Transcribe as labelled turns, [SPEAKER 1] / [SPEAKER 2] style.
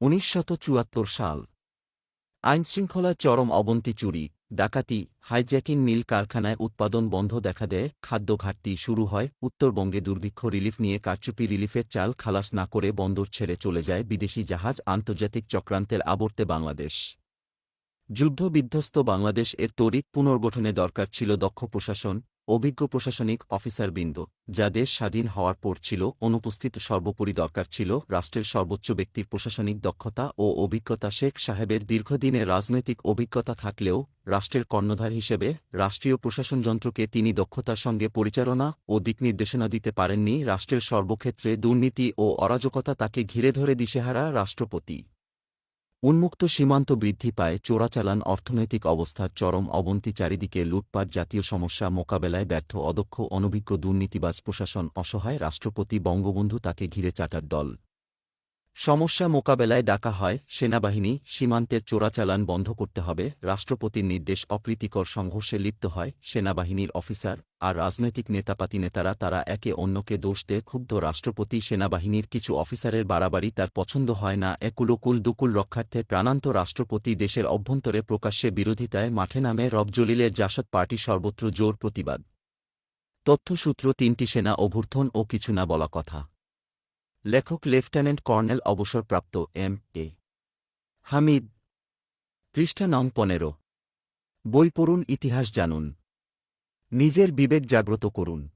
[SPEAKER 1] উনিশশত সাল। আইনশৃঙ্খলার চরম অবন্তি চুরি, ডাকাতি, হাইজ্যাকিং মিল কারখানায় উৎপাদন বন্ধ দেখা দেয়, খাদ্য ঘাটতি শুরু হয়, উত্তরবঙ্গে দুর্ভিক্ষ রিলিফ নিয়ে কারচুপি রিলিফের চাল খালাস না করে বন্দর ছেড়ে চলে যায় বিদেশি জাহাজ, আন্তর্জাতিক চক্রান্তের আবর্তে বাংলাদেশ। যুদ্ধবিধ্বস্ত বাংলাদেশ এর তড়িৎ পুনর্গঠনে দরকার ছিল দক্ষ প্রশাসন অভিজ্ঞ প্রশাসনিক অফিসারবৃন্দ, যা দেশ স্বাধীন হওয়ার পর ছিল, অনুপস্থিত সর্বোপরি দরকার ছিল, রাষ্ট্রের সর্বোচ্চ ব্যক্তির প্রশাসনিক দক্ষতা ও অভিজ্ঞতা। শেখ সাহেবের দীর্ঘদিনের রাজনৈতিক অভিজ্ঞতা থাকলেও, রাষ্ট্রের কর্ণধার হিসেবে, রাষ্ট্রীয় প্রশাসনযন্ত্রকে তিনি দক্ষতার সঙ্গে পরিচালনা ও দিকনির্দেশনা দিতে পারেননি। রাষ্ট্রের সর্বক্ষেত্রে দুর্নীতি ও অরাজকতা তাকে ঘিরে ধরে দিশেহারা রাষ্ট্রপতি। উন্মুক্ত সীমান্ত বৃদ্ধি পায় চোরাচালান অর্থনৈতিক অবস্থার চরম অবন্তি চারিদিকে লুটপাট, জাতীয় সমস্যা মোকাবেলায় ব্যর্থ অদক্ষ, অনভিজ্ঞ দুর্নীতিবাজ প্রশাসন, অসহায় রাষ্ট্রপতি, বঙ্গবন্ধু তাকে ঘিরে চাটার দল। সমস্যা মোকাবেলায় ডাকা হয়, সেনাবাহিনী, সীমান্তের চোরাচালান বন্ধ করতে হবে, রাষ্ট্রপতির নির্দেশ অপ্রীতিকর সংঘর্ষে লিপ্ত হয়, সেনাবাহিনীর অফিসার আর রাজনৈতিক নেতাপাতি নেতারা তারা একে অন্যকে দোষ দেয়, ক্ষুব্ধ রাষ্ট্রপতি, সেনাবাহিনীর কিছু অফিসারের বাড়াবাড়ি তার পছন্দ হয় না, একুলকুল দুকুল রক্ষার্থে প্রাণান্ত রাষ্ট্রপতি দেশের অভ্যন্তরে প্রকাশ্যে বিরোধিতায় মাঠে নামে রবজলিলের জাসদ পার্টি সর্বত্র জোর প্রতিবাদ। তথ্যসূত্র তিনটি সেনা অভ্যর্থন ও কিছু না বলা কথা। লেখক লেফটেন্যান্ট কর্নেল অবসরপ্রাপ্ত এম এ হামিদ। পৃষ্ঠা নং পনেরো। বই পড়ুন, ইতিহাস জানুন। নিজের বিবেক জাগ্রত করুন।